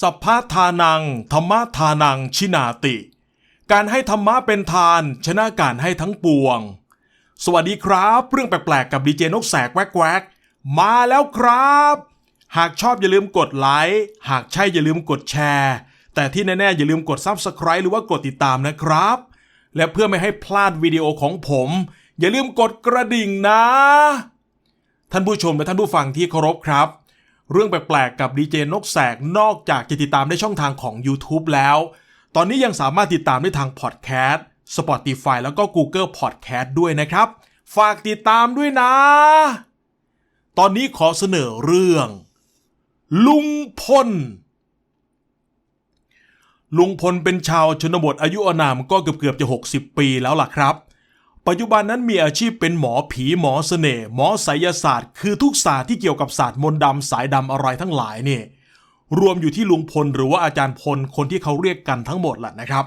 สัพพะทานัง ธรรมะทานังชินาติ การให้ธรรมะเป็นทาน ชนะการให้ทั้งปวง สวัสดีครับ เรื่องแปลกๆกับดีเจนกแสกแวกแวกมาแล้วครับ หากชอบอย่าลืมกดไลค์หากใช่อย่าลืมกดแชร์ แต่ที่แน่ๆอย่าลืมกด Subscribe หรือว่ากดติดตามนะครับ และเพื่อไม่ให้พลาดวิดีโอของผม อย่าลืมกดกระดิ่งนะ ท่านผู้ชมและท่านผู้ฟังที่เคารพครับ เรื่องแปลกๆกับดีเจนกแสกนอกจากจะติดตามได้ช่องทางของ YouTube แล้ว ตอนนี้ยังสามารถติดตามได้ทางพอดแคสต์ Spotify แล้วก็ Google Podcast ด้วยนะครับ ฝากติดตามด้วยนะ ตอนนี้ขอเสนอเรื่อง ลุงพล ลุงพลเป็นชาวชนบทอายุอานามก็เกือบเกือบๆจะ 60 ปีแล้วล่ะครับ ปัจจุบันนั้นมีอาชีพเป็นหมอผีหมอเสน่ห์หมอไสยศาสตร์ คือทุกศาสตร์ที่เกี่ยวกับศาสตร์มนต์ดำสายดำอะไรทั้งหลายเนี่ยรวมอยู่ที่ลุงพลหรือว่าอาจารย์พลคนที่เขาเรียกกันทั้งหมดแหละนะครับ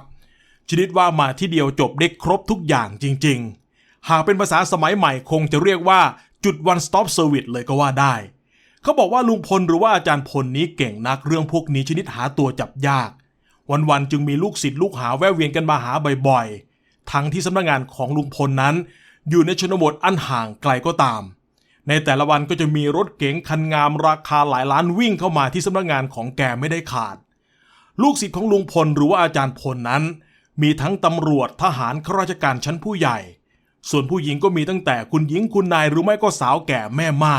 ชนิดว่ามาที่เดียวจบได้ครบทุกอย่างจริง ๆ หากเป็นภาษาสมัยใหม่คงจะเรียกว่าจุด one stop service เลยก็ว่าได้ เขาบอกว่าลุงพลหรือว่าอาจารย์พลนี้เก่งนักเรื่องพวกนี้ชนิดหาตัวจับยาก วันๆจึงมีลูกศิษย์ลูกหาแวะเวียนกันมาหาบ่อยๆ ทั้งที่สำนักงานของลุงพลนั้น อยู่ในชนบทอันห่างไกลก็ตาม ในแต่ละวันก็จะมีรถเก๋งคันงามราคาหลายล้านวิ่งเข้ามาที่สำนักงานของแกไม่ได้ขาด ลูกศิษย์ของลุงพลหรือว่าอาจารย์พลนั้น มีทั้งตำรวจทหารข้าราชการชั้นผู้ใหญ่ ส่วนผู้หญิงก็มีตั้งแต่คุณหญิงคุณนายหรือไม่ก็สาวแก่แม่ไม้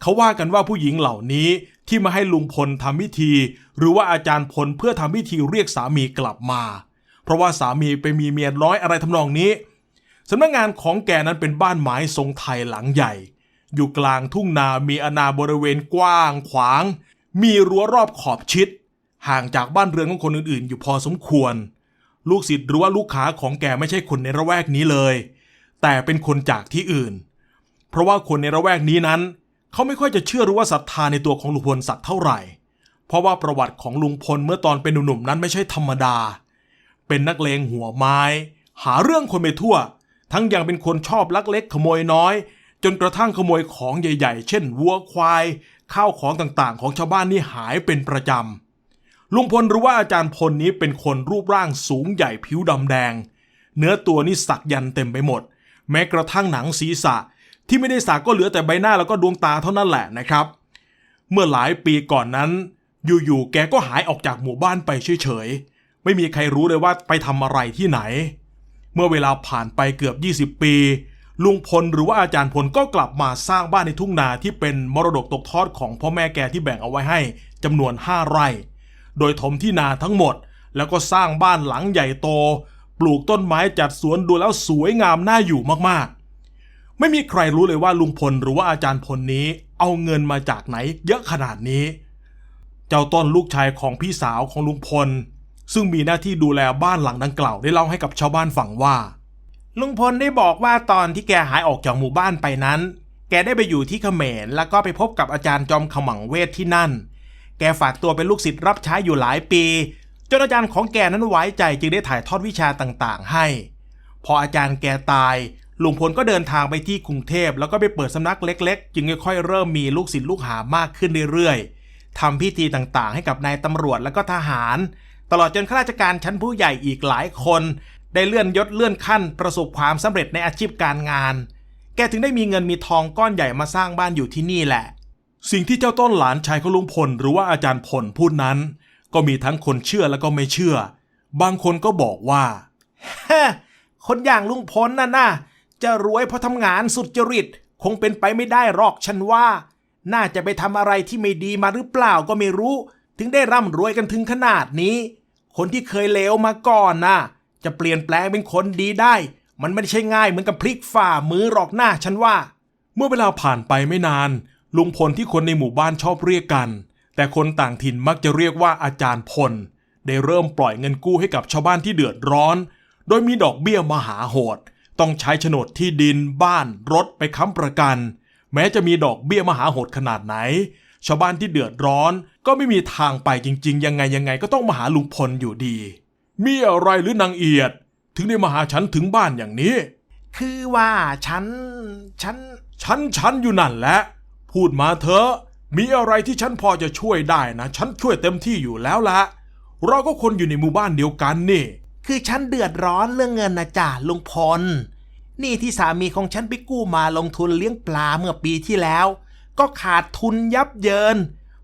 เขาว่ากันว่าผู้หญิงเหล่านี้ที่มาให้ลุงพลทำพิธี หรือว่าอาจารย์พลเพื่อทำพิธีเรียกสามีกลับมา เพราะว่าสามีไปมีเมียน้อยอะไรทำนองนี้สำนักงานของแกนั้นเป็นบ้านไม้ทรงไทยหลังใหญ่ อยู่กลางทุ่งนามีอนาบริเวณกว้างขวาง มีรั้วรอบขอบชิด ห่างจากบ้านเรือนของคนอื่นๆ อยู่พอสมควร ลูกศิษย์หรือว่าลูกค้าของแกไม่ใช่คนในระแวกนี้เลย แต่เป็นคนจากที่อื่น เพราะว่าคนในระแวกนี้นั้น เขาไม่ค่อยจะเชื่อหรือว่าศรัทธาในตัวของลุงพลสักเท่าไหร่ เพราะว่าประวัติของลุงพลเมื่อตอนเป็นหนุ่มๆนั้นไม่ใช่ธรรมดา เป็นนักเลงหัวไม้ หาเรื่องคนไปทั่ว ทั้งยังเป็นคนชอบลักเล็กขโมยน้อย จนกระทั่งขโมยของใหญ่ๆ เช่นวัวควาย ข้าวของต่างๆ ของชาวบ้านนี่หายเป็นประจำลุงพลหรือว่าอาจารย์พลนี้เป็นคนรูปร่างสูงใหญ่ผิวดำแดง เนื้อตัวนี่สักยันเต็มไปหมด แม้กระทั่งหนังศีรษะ ที่ไม่ได้สักก็เหลือแต่ใบหน้าแล้วก็ดวงตาเท่านั้นแหละนะครับ เมื่อหลายปีก่อนนั้น อยู่ๆแกก็หายออกจากหมู่บ้านไปเฉยๆ ไม่มีใครรู้เลยว่าไปทำอะไรที่ไหน เมื่อเวลาผ่านไปเกือบ 20 ปี ลุงพลหรือว่าอาจารย์พลก็กลับมาสร้างบ้านในทุ่งนาที่เป็นมรดกตกทอดของพ่อแม่แกที่แบ่งเอาไว้ให้จำนวน 5 ไร่ โดยถมที่นาทั้งหมด แล้วก็สร้างบ้านหลังใหญ่โต ปลูกต้นไม้จัดสวนดูแล้วสวยงามน่าอยู่มากๆ ไม่มีใครรู้เลยว่าลุงพลหรือว่าอาจารย์พลนี้ เอาเงินมาจากไหนเยอะขนาดนี้ เจ้าต้นลูกชายของพี่สาวของลุงพล ซึ่งมีหน้าที่ดูแลบ้านหลังดังกล่าวได้เล่าให้กับชาวบ้านฟังว่า ลุงพลได้บอกว่าตอนที่แกหายออกจากหมู่บ้านไปนั้น แกได้ไปอยู่ที่เขมร แล้วก็ไปพบกับอาจารย์จอมขมังเวทที่นั่น แกฝากตัวเป็นลูกศิษย์รับใช้อยู่หลายปีจนอาจารย์ของแกนั้นไว้ใจจึงได้ถ่ายทอดวิชาต่างๆ ให้ พออาจารย์แกตายลุงพลก็เดินทางไปที่กรุงเทพแล้วก็ไปเปิดสำนักเล็ก ๆ จึงค่อยๆเริ่มมีลูกศิษย์ลูกหามากขึ้นเรื่อยๆทำพิธีต่างๆ ให้กับนายตำรวจแล้วก็ทหาร ตลอดจนข้าราชการชั้นผู้ใหญ่อีกหลายคน ได้เลื่อนยศเลื่อนขั้นประสบความสำเร็จในอาชีพการงาน แกถึงได้มีเงินมีทองก้อนใหญ่มาสร้างบ้านอยู่ที่นี่แหละ สิ่งที่เจ้าต้นหลานชายของลุงพลหรือว่าอาจารย์พลพูดนั้น ก็มีทั้งคนเชื่อแล้วก็ไม่เชื่อ บางคนก็บอกว่าฮคนอย่างลุงพลน่ะนะจะรวยเพราะทำงานสุดจริตคงเป็นไปไม่ได้หรอกฉันว่า น่าจะไปทำอะไรที่ไม่ดีมาหรือเปล่าก็ไม่รู้ ถึงได้ร่ำรวยกันถึงขนาดนี้ คนที่เคยเลวมาก่อนน่ะ จะเปลี่ยนแปลงเป็นคนดีได้ มันไม่ใช่ง่ายเหมือนกับพลิกฝ่ามือหรอกหน้าฉันว่า เมื่อเวลาผ่านไปไม่นาน ลุงพลที่คนในหมู่บ้านชอบเรียกกัน แต่คนต่างถิ่นมักจะเรียกว่าอาจารย์พล ได้เริ่มปล่อยเงินกู้ให้กับชาวบ้านที่เดือดร้อน โดยมีดอกเบี้ยมหาโหด ต้องใช้โฉนดที่ดินบ้านรถไปค้ำประกัน แม้จะมีดอกเบี้ยมหาโหดขนาดไหน ชาวบ้านที่เดือดร้อน ก็ไม่มีทางไปจริง ๆ ยังไงยังไงก็ต้องมาหาลุงพลอยู่ดี มีอะไรหรือนางเอียด ถึงได้มาหาฉันถึงบ้านอย่างนี้ คือว่าฉัน ฉัน ฉันฉันอยู่นั่นแหละ พูดมาเถอะ มีอะไรที่ฉันพอจะช่วยได้นะ ฉันช่วยเต็มที่อยู่แล้วละเราก็คนอยู่ในหมู่บ้านเดียวกันนี่ คือฉันเดือดร้อนเรื่องเงินนะจ๊ะลุงพล นี่ที่สามีของฉันไปกู้มาลงทุนเลี้ยงปลาเมื่อปีที่แล้ว ก็ขาดทุนยับเยิน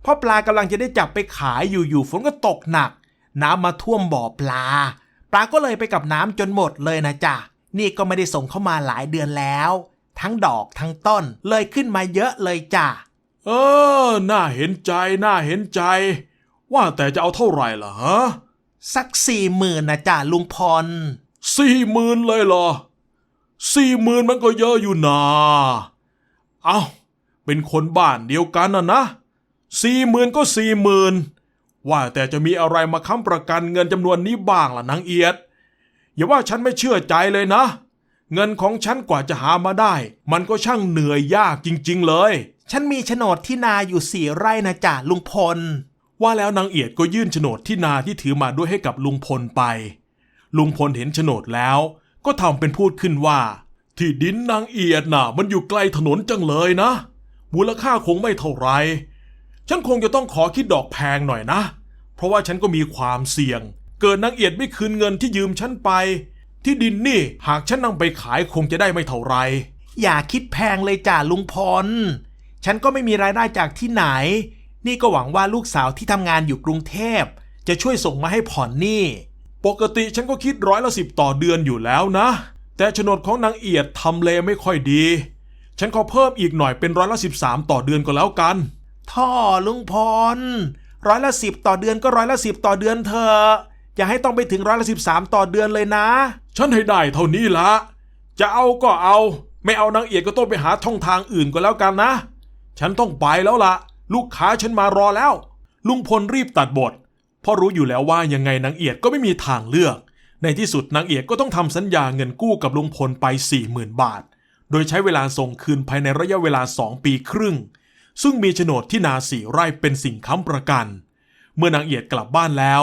เพราะปลากำลังจะได้จับไปขายอยู่ๆฝนก็ตกหนัก น้ำมาท่วมบ่อปลา ปลาก็เลยไปกับน้ำจนหมดเลยนะจ๊ะนี่ก็ไม่ได้ส่งเข้ามาหลายเดือนแล้ว ทั้งดอกทั้งต้นเลยขึ้นมาเยอะเลยจ้ะเออ น่าเห็นใจ น่าเห็นใจ ว่าแต่จะเอาเท่าไหร่ล่ะฮะ สักสี่หมื่นนะจ๊ะลุงพลสี่หมื่นเลยเหรอสี่หมื่นมันก็เยอะอยู่นะเอา เป็นคนบ้านเดียวกันนะนะสี่หมื่นก็สี่หมื่นว่าแต่จะมีอะไรมาค้ำประกันเงินจำนวนนี้บ้างล่ะนางเอียด อย่าว่าฉันไม่เชื่อใจเลยนะ เงินของฉันกว่าจะหามาได้ มันก็ช่างเหนื่อยยากจริง ๆ เลย ฉันมีโฉนดที่นาอยู่สี่ไร่นะจ๊ะลุงพล ว่าแล้วนางเอียดก็ยื่นโฉนดที่นาที่ถือมาด้วยให้กับลุงพลไป ลุงพลเห็นโฉนดแล้ว ก็ทำเป็นพูดขึ้นว่า ที่ดินนางเอียดน่ะ มันอยู่ไกลถนนจังเลยนะ มูลค่าคงไม่เท่าไหรฉันคงจะต้องขอคิดดอกแพงหน่อยนะ เพราะว่าฉันก็มีความเสี่ยง เกิดนางเอียดไม่คืนเงินที่ยืมฉันไป ที่ดินนี่หากฉันนำไปขายคงจะได้ไม่เท่าไหรอย่าคิดแพงเลยจ้ะลุงพลฉันก็ไม่มีรายได้จากที่ไหน นี่ก็หวังว่าลูกสาวที่ทำงานอยู่กรุงเทพ จะช่วยส่งมาให้ผ่อนหนี้ปกติฉันก็คิดร้อยละสิบต่อเดือนอยู่แล้วนะ แต่โฉนดของนางเอียดทำเลไม่ค่อยดี ฉันขอเพิ่มอีกหน่อยเป็นร้อยละสิบสามต่อเดือนก็แล้วกัน ท่อลุงพลร้อยละสิบต่อเดือนก็ร้อยละสิบต่อเดือนเถอะอย่าให้ต้องไปถึงร้อยละสิบสามต่อเดือนเลยนะ ฉันให้ได้เท่านี้ละ จะเอาก็เอา ไม่เอานางเอียดก็ต้องไปหาช่องทางอื่นก็แล้วกันนะ ฉันต้องไปแล้วละลูกค้าฉันมารอแล้ว ลุงพลรีบตัดบทเพราะรู้อยู่แล้วว่ายังไงนางเอียดก็ไม่มีทางเลือก ในที่สุดนางเอียดก็ต้องทำสัญญาเงินกู้กับลุงพลไป40,000บาท โดยใช้เวลาส่งคืนภายในระยะเวลา 2 ปีครึ่ง ซึ่งมีโฉนดที่นาสี่ไร่เป็นสิ่งค้ำประกัน เมื่อนางเอียดกลับบ้านแล้ว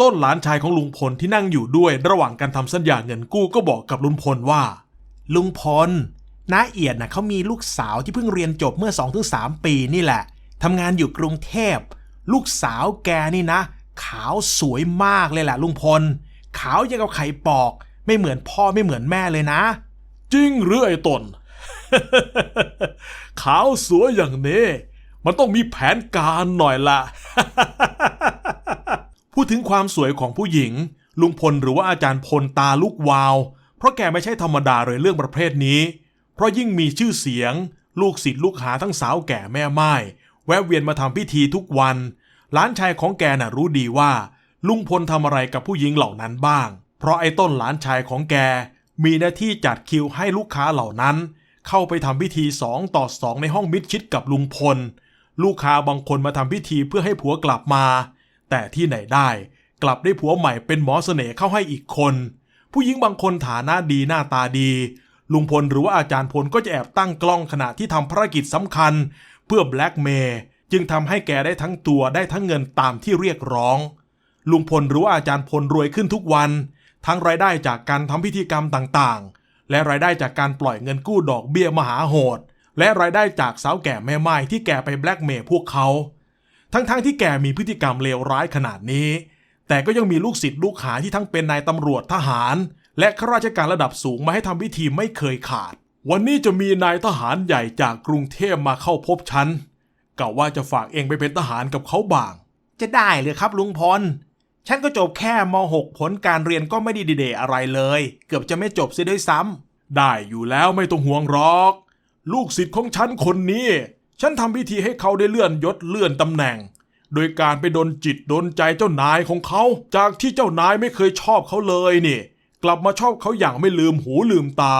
ต้นหลานชายของลุงพลที่นั่งอยู่ด้วยระหว่างการทำสัญญาเงินกู้ก็บอกกับลุงพลว่า ลุงพลน้าเอียดนะเขามีลูกสาวที่เพิ่งเรียนจบเมื่อ 2-3 ปีนี่แหละทำงานอยู่กรุงเทพ ลูกสาวแกนี่นะ ขาวสวยมากเลยแหละลุงพล ขาวยังกับไข่ปอก ไม่เหมือนพ่อไม่เหมือนแม่เลยนะ จริงหรือไอ้ตน ขาวสวยอย่างนี้ มันต้องมีแผนการหน่อยละพูดถึงความสวยของผู้หญิง ลุงพลหรือว่าอาจารย์พลตาลูกวาว เพราะแกไม่ใช่ธรรมดาเลยเรื่องประเภทนี้ เพราะยิ่งมีชื่อเสียง ลูกศิษย์ลูกหาทั้งสาวแก่แม่ไม้แวะเวียนมาทำพิธีทุกวันหลานชายของแกน่ะรู้ดีว่า ลุงพลทำอะไรกับผู้หญิงเหล่านั้นบ้าง เพราะไอ้ต้นหลานชายของแก มีหน้าที่จัดคิวให้ลูกค้าเหล่านั้น เข้าไปทำพิธีสองต่อสองในห้องมิดชิดกับลุงพล ลูกค้าบางคนมาทำพิธีเพื่อให้ผัวกลับมา แต่ที่ไหนได้ กลับได้ผัวใหม่เป็นหมอเสน่ห์เข้าให้อีกคน ผู้หญิงบางคนฐานะดีหน้าตาดี ลุงพลหรือว่าอาจารย์พลก็จะแอบตั้งกล้องขณะที่ทำภารกิจสำคัญ เพื่อแบล็กเมย์จึงทำให้แกได้ทั้งตัวได้ทั้งเงินตามที่เรียกร้องลุงพลหรือว่าอาจารย์พลรวยขึ้นทุกวัน ทั้งรายได้จากการทำพิธีกรรมต่างๆ และรายได้จากการปล่อยเงินกู้ดอกเบี้ยมหาโหด และรายได้จากสาวแก่แม่ไม้ที่แกไปแบล็กเมย์พวกเขา ทั้งๆทที่แกมีพฤติกรรมเลวร้ายขนาดนี้ แต่ก็ยังมีลูกศิษย์ลูกหาที่ทั้งเป็นนายตำรวจทหาร และข้าราชการระดับสูงมาให้ทำพิธีไม่เคยขาด วันนี้จะมีนายทหารใหญ่จากกรุงเทพมาเข้าพบฉันกะว่าจะฝากเองไปเป็นทหารกับเขาบ้าง จะได้เลยครับลุงพล ฉันก็จบแค่ม .6 ผลการเรียนก็ไม่ได้ดีเดอะไรเลย เกือบจะไม่จบเสียด้วยซ้ำได้อยู่แล้วไม่ต้องห่วงหรอก ลูกศิษย์ของฉันคนนี้ ฉันทำพิธีให้เขาได้เลื่อนยศเลื่อนตำแหน่ง โดยการไปดนจิตดนใจเจ้านายของเขา จากที่เจ้านายไม่เคยชอบเขาเลยนี่ กลับมาชอบเขาอย่างไม่ลืมหูลืมตา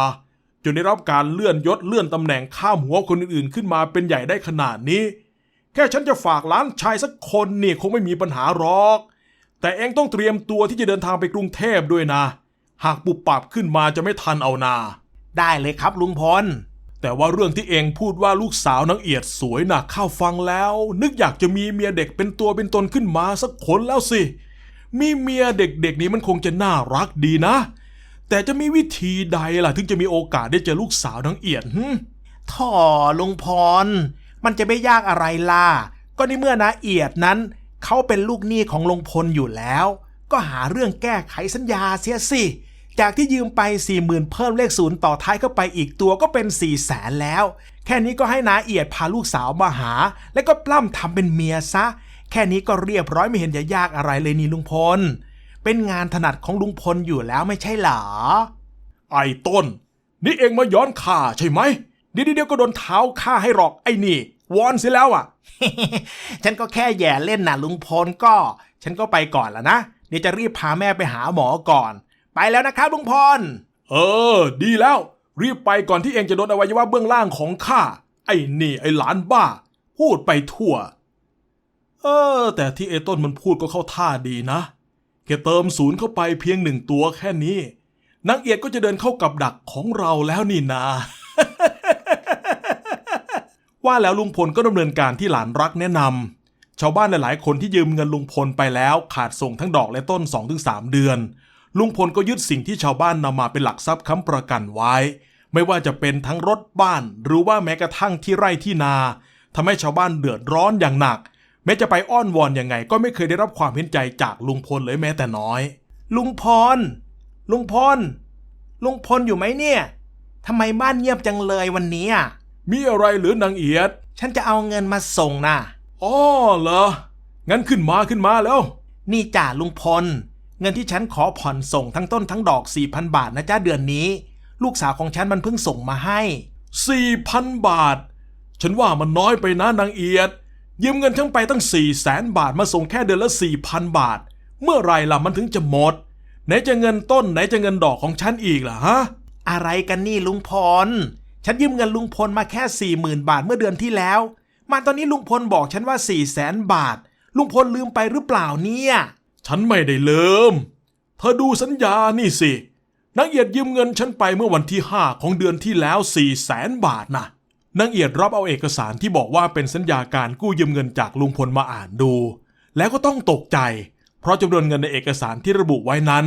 จนได้รับการเลื่อนยศเลื่อนตำแหน่งข้ามหัวคนอื่นๆขึ้นมาเป็นใหญ่ได้ขนาดนี้ แค่ฉันจะฝากล้านชายสักคนนี่คงไม่มีปัญหาหรอก แต่เองต้องเตรียมตัวที่จะเดินทางไปกรุงเทพด้วยนะ หากปุบปับขึ้นมาจะไม่ทันเอานา ได้เลยครับลุงพล แต่ว่าเรื่องที่เองพูดว่าลูกสาวนางเอียดสวยนะข้าฟังแล้ว นึกอยากจะมีเมียเด็กเป็นตัวเป็นตนขึ้นมาสักคนแล้วสิ มีเมียเด็กๆนี้มันคงจะน่ารักดีนะ แต่จะมีวิธีใดล่ะ ถึงจะมีโอกาสได้เจอลูกสาวนางเอียดหึท่อลุงพร มันจะไม่ยากอะไรล่ะ ก็ในเมื่อนาเอียดนั้น เขาเป็นลูกหนี้ของลุงพลอยู่แล้ว ก็หาเรื่องแก้ไขสัญญาเสียสิจากที่ยืมไป 4 0,000 เพิ่มเลขศูนย์ต่อท้ายเข้าไปอีกตัวก็เป็น 4 0 0แสนแล้ว แค่นี้ก็ให้นาเอียดพาลูกสาวมาหา แล้วก็ปล้ำทำเป็นเมียซะ แค่นี้ก็เรียบร้อยไม่เห็นจะยากอะไรเลยนี่ลุงพล เป็นงานถนัดของลุงพลอยู่แล้วไม่ใช่หรอ ไอ้ต้น นี่เองมาย้อนข่าใช่ไหมเดี๋ยวเดี๋ยวก็โดนเท้าฆ่าให้หรอกไอ้นี่ วอนเสียแล้วอะ ฉันก็แค่แย่เล่นนะลุงพลก็ ฉันก็ไปก่อนแล้วนะเดี๋ยวจะรีบพาแม่ไปหาหมอก่อน ไปแล้วนะครับลุงพล เออ ดีแล้ว รีบไปก่อนที่เองจะโดนอวัยวะเบื้องล่างของข้า ไอ้นี่ ไอ้หลานบ้า พูดไปทั่ว เออ แต่ที่ไอ้ต้นมันพูดก็เข้าท่าดีนะแค่เติมศูนย์เข้าไปเพียงหนึ่งตัวแค่นี้นางเอียดก็จะเดินเข้ากับดักของเราแล้วนี่นา ว่าแล้วลุงพลก็ดำเนินการที่หลานรักแนะนำชาวบ้านหลายๆ คนที่ยืมเงินลุงพลไปแล้วขาดส่งทั้งดอกและต้น 2-3 เดือน ลุงพลก็ยึดสิ่งที่ชาวบ้านนำมาเป็นหลักทรัพย์ค้ำประกันไว้ ไม่ว่าจะเป็นทั้งรถบ้าน หรือว่าแม้กระทั่งที่ไร่ที่นาทำให้ชาวบ้านเดือดร้อนอย่างหนัก แม้จะไปอ้อนวอนยังไง ก็ไม่เคยได้รับความเห็นใจจากลุงพลเลยแม้แต่น้อย ลุงพรลุงพลลุงพลอยู่ไหมเนี่ยทำไมบ้านเงียบจังเลยวันนี้อะ มีอะไรหรือนางเอียด ฉันจะเอาเงินมาส่งนะอ๋อเหรอ งั้นขึ้นมาขึ้นมาแล้ว นี่จ่าลุงพล เงินที่ฉันขอผ่อนส่งทั้งต้นทั้งดอก 4,000 บาทนะจ้าเดือนนี้ ลูกสาวของฉันมันเพิ่งส่งมาให้สี่พันบาท ฉันว่ามันน้อยไปนะนางเอียด ยืมเงินทั้งไปตั้งสี่แสนบาทมาส่งแค่เดือนละสี่พันบาท เมื่อไหรล่ะมันถึงจะหมด ไหนจะเงินต้นไหนจะเงินดอกของฉันอีกล่ะฮะ อะไรกันนี่ลุงพล ฉันยืมเงินลุงพลมาแค่40,000บาทเมื่อเดือนที่แล้ว มาตอนนี้ลุงพลบอกฉันว่า4 0 0แสนบาท ลุงพลลืมไปหรือเปล่าเนี่ย ฉันไม่ได้เลิมเธอดูสัญญานี่สิ นางเอียดยืมเงินฉันไปเมื่อวันที่5ของเดือนที่แล้ว4 0 0แสนบาทนะนางเอียดรับเอาเอกสารที่บอกว่าเป็นสัญญาการกู้ยืมเงินจากลุงพลมาอ่านดู แล้วก็ต้องตกใจ เพราะจำนวนเงินในเอกสารที่ระบุไว้นั้น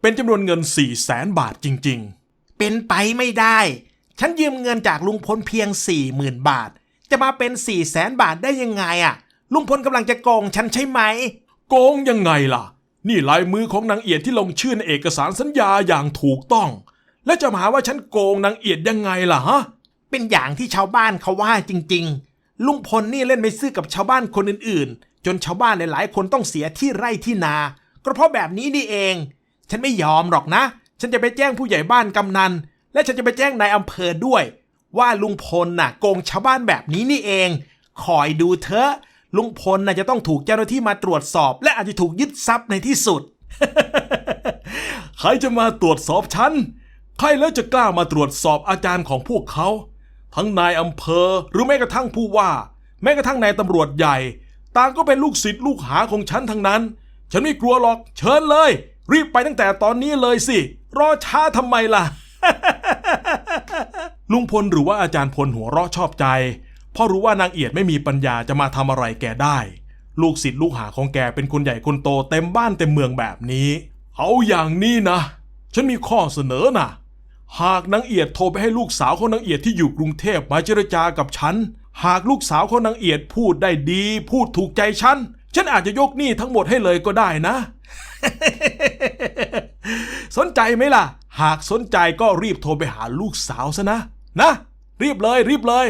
เป็นจำนวนเงิน4 0 0แสนบาทจริง ๆ เป็นไปไม่ได้ ฉันยืมเงินจากลุงพลเพียง40,000บาท จะมาเป็น4 0 0แสนบาทได้ยังไงอะลุงพลกำลังจะโกงฉันใช่ไหม โกงยังไงล่ะ นี่ลายมือของนางเอียดที่ลงชื่อในเอกสารสัญญาอย่างถูกต้อง และจะมาหาว่าฉันโกงนางเอียดยังไงล่ะฮะ เป็นอย่างที่ชาวบ้านเขาว่าจริง ๆ ลุงพลนี่เล่นไปซื้อกับชาวบ้านคนอื่นๆ จนชาวบ้านหลายๆ คนต้องเสียที่ไร่ที่นา ก็เพราะแบบนี้นี่เอง ฉันไม่ยอมหรอกนะ ฉันจะไปแจ้งผู้ใหญ่บ้านกำนัน และฉันจะไปแจ้งนายอำเภอด้วย ว่าลุงพลน่ะโกงชาวบ้านแบบนี้นี่เอง คอยดูเถอะ ลุงพลน่ะจะต้องถูกเจ้าหน้าที่มาตรวจสอบ และอาจจะถูกยึดทรัพย์ในที่สุด ใครจะมาตรวจสอบฉัน ใครแล้วจะกล้ามาตรวจสอบอาจารย์ของพวกเขา ทั้งนายอำเภอหรือแม้กระทั่งผู้ว่า แม้กระทั่งนายตำรวจใหญ่ ต่างก็เป็นลูกศิษย์ลูกหาของฉันทั้งนั้น ฉันไม่กลัวหรอก เชิญเลย รีบไปตั้งแต่ตอนนี้เลยสิ รอช้าทำไมล่ะ ลุงพลหรือว่าอาจารย์พลหัวเราะชอบใจ เพราะรู้ว่านางเอียดไม่มีปัญญาจะมาทำอะไรแกได้ ลูกศิษย์ลูกหาของแกเป็นคนใหญ่คนโตเต็มบ้านเต็มเมืองแบบนี้ เอาอย่างนี้นะ ฉันมีข้อเสนอนะหากนางเอียดโทรไปให้ลูกสาวของนางเอียดที่อยู่กรุงเทพมาเจรจากับฉัน หากลูกสาวของนางเอียดพูดได้ดี พูดถูกใจฉัน ฉันอาจจะยกหนี้ทั้งหมดให้เลยก็ได้นะ สนใจไหมล่ะ หากสนใจก็รีบโทรไปหาลูกสาวซะนะ นะ รีบเลยรีบเลย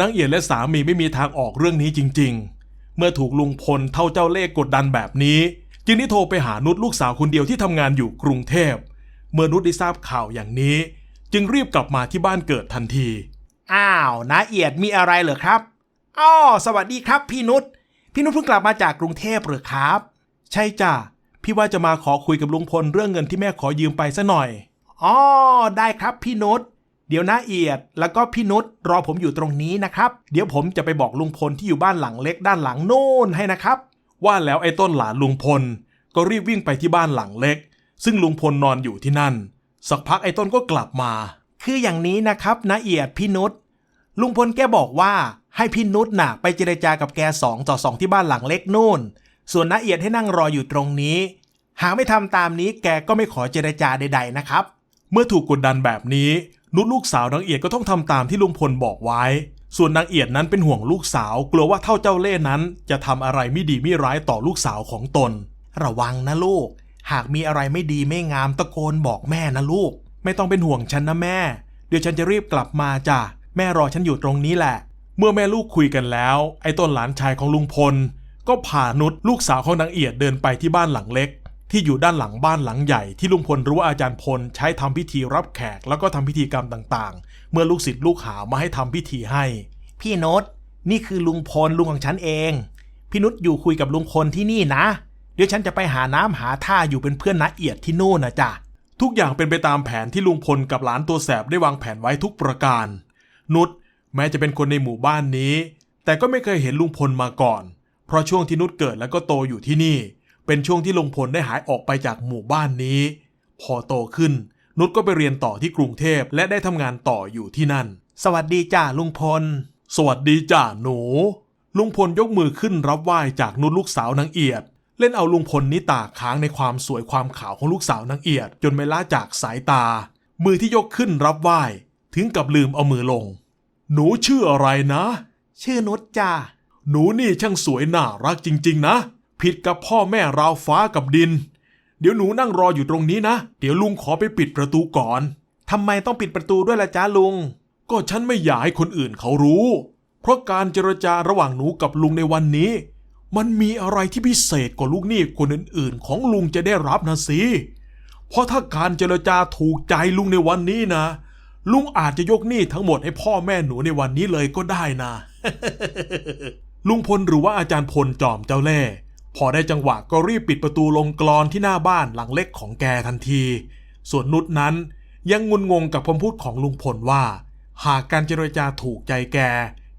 นางเอียดและสามีไม่มีทางออกเรื่องนี้จริง ๆ เมื่อถูกลุงพลเท่าเจ้าเล่ห์กดดันแบบนี้ จึงได้โทรไปหานุชลูกสาวคนเดียวที่ทำงานอยู่กรุงเทพ เมื่อนุชได้ทราบข่าวอย่างนี้ จึงรีบกลับมาที่บ้านเกิดทันที อ้าวนาเอียดมีอะไรเหรอครับอ้อสวัสดีครับ พี่นุชพี่นุชเพิ่งกลับมาจากกรุงเทพหรือครับ ใช่จ้ะ พี่ว่าจะมาขอคุยกับลุงพลเรื่องเงินที่แม่ขอยืมไปซะหน่อยอ๋อได้ครับพี่นุชเดี๋ยวนาเอียด แล้วก็พี่นุชรอผมอยู่ตรงนี้นะครับ เดี๋ยวผมจะไปบอกลุงพลที่อยู่บ้านหลังเล็กด้านหลังโน่นให้นะครับ ว่าแล้วไอ้ต้นหลานลุงพล ก็รีบวิ่งไปที่บ้านหลังเล็ก ซึ่งลุงพลนอนอยู่ที่นั่น สักพักไอ้ต้นก็กลับมา คืออย่างนี้นะครับนาเอียดพี่นุชลุงพลแกบอกว่าให้พี่นุชน่ะ ไปเจรจากับแกสองต่อสองที่บ้านหลังเล็กนู่น ส่วนนาเอียดให้นั่งรออยู่ตรงนี้ หากไม่ทำตามนี้แกก็ไม่ขอเจรจาใด ๆนะครับ เมื่อถูกกดดันแบบนี้ นุชลูกสาวนางเอียดก็ต้องทำตามที่ลุงพลบอกไว้ ส่วนนางเอียดนั้นเป็นห่วงลูกสาวกลัวว่าเท่าเจ้าเล่ห์นั้น จะทำอะไรไม่ดีไม่ร้ายต่อลูกสาวของตน ระวังนะลูก หากมีอะไรไม่ดีไม่งามตะโกนบอกแม่นะลูก ไม่ต้องเป็นห่วงฉันนะแม่ เดี๋ยวฉันจะรีบกลับมาจ้ะแม่รอฉันอยู่ตรงนี้แหละ เมื่อแม่ลูกคุยกันแล้ว ไอ้ต้นหลานชายของลุงพล ก็พานุชลูกสาวของนางเอียดเดินไปที่บ้านหลังเล็ก ที่อยู่ด้านหลังบ้านหลังใหญ่ที่ลุงพลรู้ว่าอาจารย์พลใช้ทำพิธีรับแขกแล้วก็ทำพิธีกรรมต่างๆ เมื่อลูกศิษย์ลูกหามาให้ทำพิธีให้ พี่โนตนี่คือลุงพลลุงของฉันเอง พี่นุชอยู่คุยกับลุงพลที่นี่นะ เดี๋ยวฉันจะไปหาน้ำหาท่าอยู่เป็นเพื่อนนาเอียดที่นู่นนะจ๊ะทุกอย่างเป็นไปตามแผนที่ลุงพลกับหลานตัวแสบได้วางแผนไว้ทุกประการ นุชแม้จะเป็นคนในหมู่บ้านนี้ แต่ก็ไม่เคยเห็นลุงพลมาก่อน เพราะช่วงที่นุชเกิดแล้วก็โตอยู่ที่นี่ เป็นช่วงที่ลุงพลได้หายออกไปจากหมู่บ้านนี้ พอโตขึ้น นุชก็ไปเรียนต่อที่กรุงเทพและได้ทำงานต่ออยู่ที่นั่น สวัสดีจ้าลุงพล สวัสดีจ้าหนู ลุงพลยกมือขึ้นรับไหว้จากนุชลูกสาวนางเอียด เล่นเอาลุงพลนี่ตาค้างในความสวยความขาวของลูกสาวนางเอียด จนไม่ละจากสายตา มือที่ยกขึ้นรับไหว้ ถึงกับลืมเอามือลง หนูชื่ออะไรนะ ชื่อนุชจ้า หนูนี่ช่างสวยน่ารักจริง ๆ นะ ผิดกับพ่อแม่ราวฟ้ากับดิน เดี๋ยวหนูนั่งรออยู่ตรงนี้นะ เดี๋ยวลุงขอไปปิดประตูก่อนทำไมต้องปิดประตูด้วยล่ะจ้าลุง ก็ฉันไม่อยากให้คนอื่นเขารู้ เพราะการเจรจาระหว่างหนูกับลุงในวันนี้ มันมีอะไรที่พิเศษกว่าลูกหนี้คนอื่นๆ ของลุงจะได้รับนะสิเพราะถ้าการเจรจาถูกใจลุงในวันนี้นะ ลุงอาจจะยกหนี้ทั้งหมดให้พ่อแม่หนูในวันนี้เลยก็ได้นะ ลุงพลหรือว่าอาจารย์พลจอมเจ้าเล่ห์พอได้จังหวะก็รีบปิดประตูลงกรอนที่หน้าบ้านหลังเล็กของแกทันที ส่วนนุชนั้นยังงุนงงกับคำพูดของลุงพลว่า หากการเจรจาถูกใจแก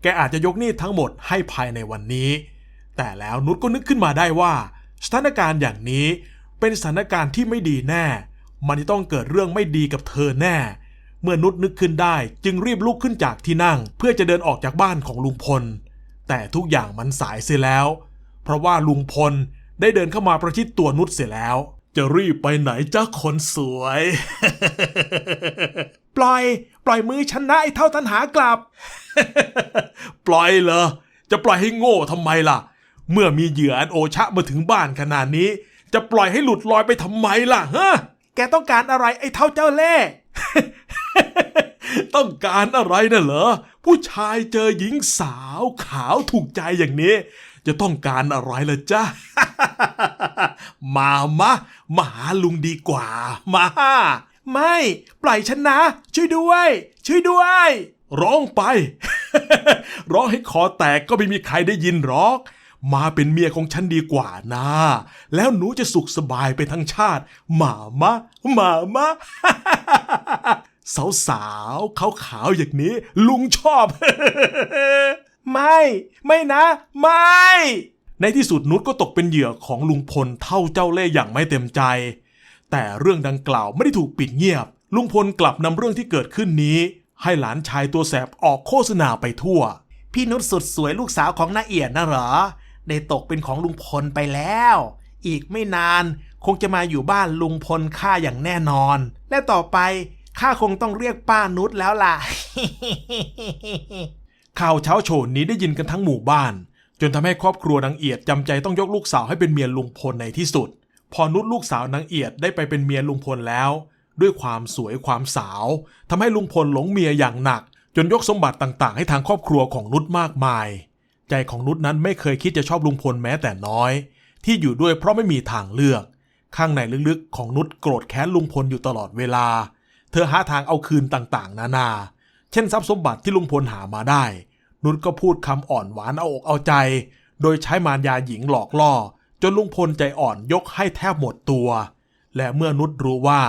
แกอาจจะยกหนี้ทั้งหมดให้ภายในวันนี้ แต่แล้วนุชก็นึกขึ้นมาได้ว่า สถานการณ์อย่างนี้ เป็นสถานการณ์ที่ไม่ดีแน่ มันจะต้องเกิดเรื่องไม่ดีกับเธอแน่ เมื่อนุชนึกขึ้นได้ จึงรีบลุกขึ้นจากที่นั่ง เพื่อจะเดินออกจากบ้านของลุงพล แต่ทุกอย่างมันสายเสียแล้ว เพราะว่าลุงพลได้เดินเข้ามาประชิดตัวนุชเสียแล้ว จะรีบไปไหนจ้าคนสวย ปล่อย ปล่อยมือฉันนะไอ้เท่าทันหากลับ ปล่อยเหรอ จะปล่อยให้โง่ทำไมล่ะ เมื่อมีเหยื่ออันโอชะมาถึงบ้านขนาดนี้ จะปล่อยให้หลุดลอยไปทำไมล่ะฮะ แกต้องการอะไรไอ้เท่าเจ้าเล่ห์ ต้องการอะไรน่ะเหรอ ผู้ชายเจอหญิงสาวขาวถูกใจอย่างนี้ จะต้องการอะไรล่ะจ๊ะ มามะมาหาลุงดีกว่า มา ไม่ ปล่อยฉันนะ ช่วยด้วย ช่วยด้วย ร้องไป ร้องให้คอแตกก็ไม่มีใครได้ยินหรอก มาเป็นเมียของฉันดีกว่านะ แล้วหนูจะสุขสบายไปทั้งชาติ มามะมามะ สาวสาวขาวขาวอย่างนี้ ลุงชอบ ไม่ ไม่นะ ไม่ ในที่สุดนุชก็ตกเป็นเหยื่อของลุงพลเท่าเจ้าเล่ห์อย่างไม่เต็มใจ แต่เรื่องดังกล่าวไม่ได้ถูกปิดเงียบ ลุงพลกลับนำเรื่องที่เกิดขึ้นนี้ ให้หลานชายตัวแสบออกโฆษณาไปทั่ว พี่นุชสุดสวยลูกสาวของนาเอียดนะเหรอ ได้ตกเป็นของลุงพลไปแล้ว อีกไม่นานคงจะมาอยู่บ้านลุงพลข้าอย่างแน่นอน และต่อไป ข้าคงต้องเรียกป้านุชแล้วล่ะ ข่าวเช้าโชนนี้ได้ยินกันทั้งหมู่บ้าน จนทำให้ครอบครัวนางเอียดจำใจต้องยกลูกสาวให้เป็นเมียลุงพลในที่สุด พอนุชลูกสาวนางเอียดได้ไปเป็นเมียลุงพลแล้ว ด้วยความสวยความสาวทำให้ลุงพลหลงเมียอย่างหนัก จนยกสมบัติต่างๆ ให้ทางครอบครัวของนุชมากมาย ใจของนุชนั้นไม่เคยคิดจะชอบลุงพลแม้แต่น้อย ที่อยู่ด้วยเพราะไม่มีทางเลือก ข้างในลึกๆ ของนุชโกรธแค้นลุงพลอยู่ตลอดเวลา ธอหาทางเอาคืนต่างๆ นานา เช่นทรัพย์สมบัติที่ลุงพลหามาได้ นุชก็พูดคำอ่อนหวานเอาอกเอาใจ โดยใช้มารยาหญิงหลอกล่อ จนลุงพลใจอ่อนยกให้แทบหมดตัว และเมื่อนุชรู้ว่า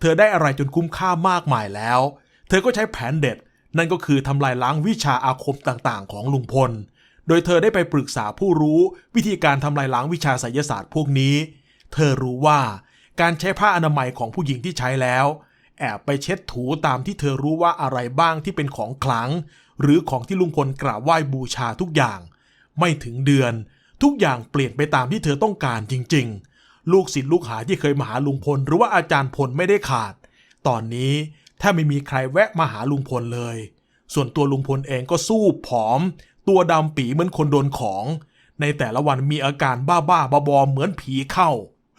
เธอได้อะไรจนคุ้มค่ามากมายแล้ว เธอก็ใช้แผนเด็ด นั่นก็คือทำลายล้างวิชาอาคมต่างๆ ของลุงพล โดยเธอได้ไปปรึกษาผู้รู้วิธีการทำลายล้างวิชาไสยศาสตร์พวกนี้ เธอรู้ว่าการใช้ผ้าอนามัยของผู้หญิงที่ใช้แล้ว แอบไปเช็ดถูตามที่เธอรู้ว่าอะไรบ้างที่เป็นของขลัง หรือของที่ลุงพลกราบไหว้บูชาทุกอย่าง ไม่ถึงเดือน ทุกอย่างเปลี่ยนไปตามที่เธอต้องการจริง ๆ ลูกศิษย์ลูกหาที่เคยมาหาลุงพล หรือว่าอาจารย์พลไม่ได้ขาด ตอนนี้ถ้าไม่มีใครแวะมาหาลุงพลเลย ส่วนตัวลุงพลเองก็สู้ผอม ตัวดำปีเหมือนคนโดนของ ในแต่ละวันมีอาการบ้าบ้าๆบอๆเหมือนผีเข้า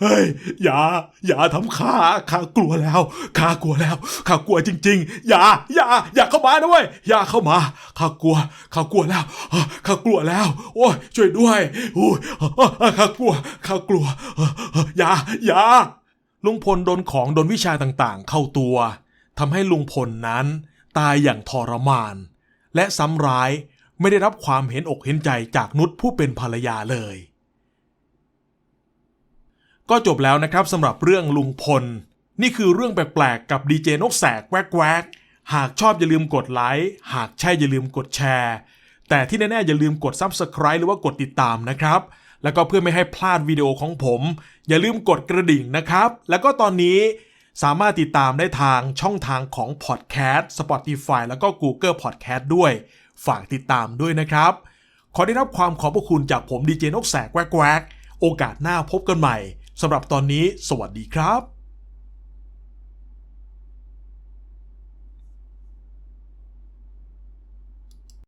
เฮ้ยอย่าอย่าทำข้าข้ากลัวแล้วข้ากลัวแล้วข้ากลัวจริง ๆ อย่าอย่าอย่าเข้ามานะเว้ยอย่าเข้ามาข้ากลัวข้ากลัวแล้วข้ากลัวแล้วโอ้ยช่วยด้วยโอ้ยข้ากลัวข้ากลัวอย่าอย่าลุงพลโดนของโดนวิชาต่างๆ เข้าตัวทำให้ลุงพลนั้น ตายอย่างทรมาน และซ้ำร้ายไม่ได้รับความเห็นอกเห็นใจจากนุชผู้เป็นภรรยาเลย ก็จบแล้วนะครับสำหรับเรื่องลุงพล นี่คือเรื่องแปลกๆกับดีเจนกแสกแวกแวกหากชอบอย่าลืมกดไลค์หากใช่อย่าลืมกดแชร์ แต่ที่แน่ๆอย่าลืมกด Subscribe หรือว่ากดติดตามนะครับ แล้วก็เพื่อไม่ให้พลาดวิดีโอของผม อย่าลืมกดกระดิ่งนะครับ แล้วก็ตอนนี้สามารถติดตามได้ทางช่องทางของ Podcast Spotify แล้วก็ Google Podcast ด้วย ฝากติดตามด้วยนะครับ ขอได้รับความขอบพระคุณจากผมดีเจนกแสกแวกแวกโอกาสหน้าพบกันใหม่ สำหรับตอนนี้ สวัสดีครับ